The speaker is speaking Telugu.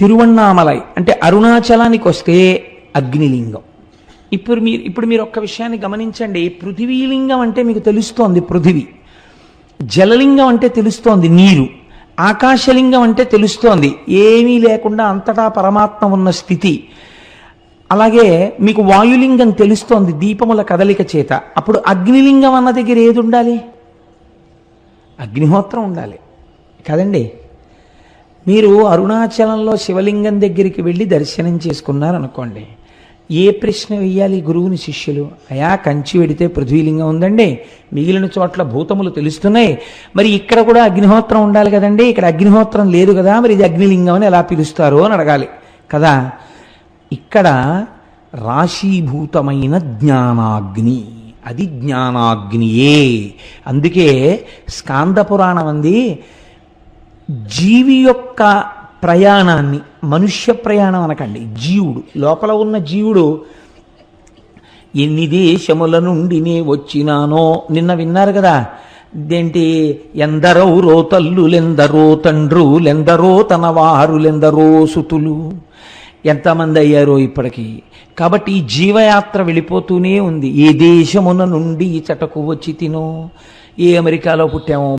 తిరువన్నామలై అంటే అరుణాచలానికి వస్తే అగ్నిలింగం. ఇప్పుడు మీరు ఇప్పుడు మీరు ఒక్క విషయాన్ని గమనించండి. పృథివీలింగం అంటే మీకు తెలుస్తోంది పృథివీ. జలలింగం అంటే తెలుస్తోంది నీరు. ఆకాశలింగం అంటే తెలుస్తోంది. ఏమీ లేకుండా అంతటా పరమాత్మ ఉన్న స్థితి. అలాగే మీకు వాయులింగం తెలుస్తోంది దీపముల కదలిక చేత. అప్పుడు అగ్నిలింగం అన్న దగ్గర ఏది ఉండాలి? అగ్నిహోత్రం ఉండాలి. కదండి? మీరు అరుణాచలంలో శివలింగం దగ్గరికి వెళ్ళి దర్శనం చేసుకున్నారనుకోండి ఏ ప్రశ్న వెయ్యాలి గురువుని శిష్యులు? అయా కంచి వెడితే పృథ్వీలింగం ఉందండి మిగిలిన చోట్ల భూతములు తెలుస్తున్నాయి. మరి ఇక్కడ కూడా అగ్నిహోత్రం ఉండాలి కదండి ఇక్కడ అగ్నిహోత్రం లేదు కదా మరి ఇది అగ్నిలింగం అని ఎలా పిలుస్తారు అని అడగాలి. కదా? ఇక్కడ రాశీభూతమైన జ్ఞానాగ్ని అది జ్ఞానాగ్నియే. అందుకే స్కాంద పురాణం అంది జీవి యొక్క ప్రయాణాన్ని మనుష్య ప్రయాణం అనకండి జీవుడు లోపల ఉన్న జీవుడు ఎన్ని దేశముల నుండి నే వచ్చినానో నిన్న విన్నారు కదా. ఇదేంటి? ఎందరో రో తల్లులెందరో తండ్రులెందరో తన వారులెందరో సుతులు. ఎంతమంది అయ్యారో ఇప్పటికీ. కాబట్టి ఈ జీవయాత్ర వెళ్ళిపోతూనే ఉంది. ఏ దేశమున నుండి ఈ చటకు వచ్చి తినో? ఏ అమెరికాలో పుట్టామో?